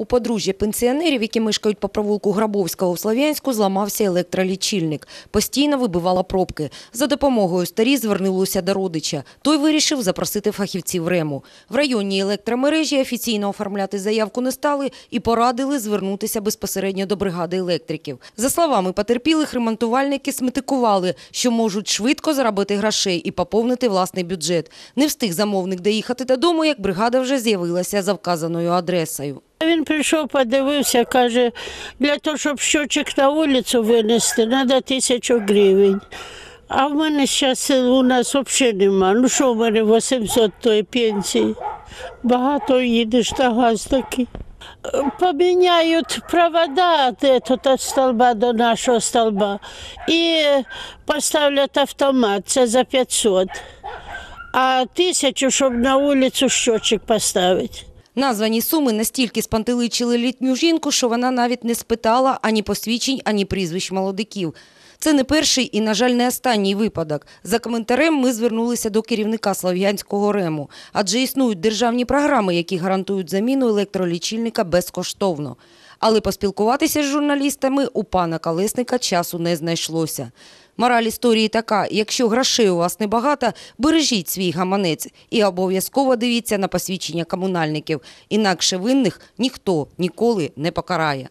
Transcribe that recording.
У подружжя пенсіонерів, які мешкають по провулку Грабовського у Слов'янську, зламався електролічильник. Постійно вибивала пробки. За допомогою старі звернулися до родича. Той вирішив запросити фахівців РЕМу. В районній електромережі офіційно оформляти заявку не стали і порадили звернутися безпосередньо до бригади електриків. За словами потерпілих, ремонтувальники сметикували, що можуть швидко заробити грошей і поповнити власний бюджет. Не встиг замовник доїхати додому, як бригада вже з'явилася за вказаною адресою. Він прийшов, подивився, каже, для того, щоб щочик на вулицю винести, треба тисячу гривень. А в мене зараз у нас взагалі нема. Ну що в мене 800 тої пенсії? Багато їдеш на газ такий. Поміняють провода від столба до нашого столба і поставлять автомат, це за 500. А тисячу, щоб на вулицю щочик поставити. Названі суми настільки спантеличили літню жінку, що вона навіть не спитала ані посвідчень, ані прізвищ молодиків. Це не перший і, на жаль, не останній випадок. За коментарем ми звернулися до керівника Слов'янського РЕМу, адже існують державні програми, які гарантують заміну електролічильника безкоштовно. Але поспілкуватися з журналістами у пана Калесника часу не знайшлося. Мораль історії така: якщо грошей у вас небагато, бережіть свій гаманець і обов'язково дивіться на посвідчення комунальників. Інакше винних ніхто ніколи не покарає.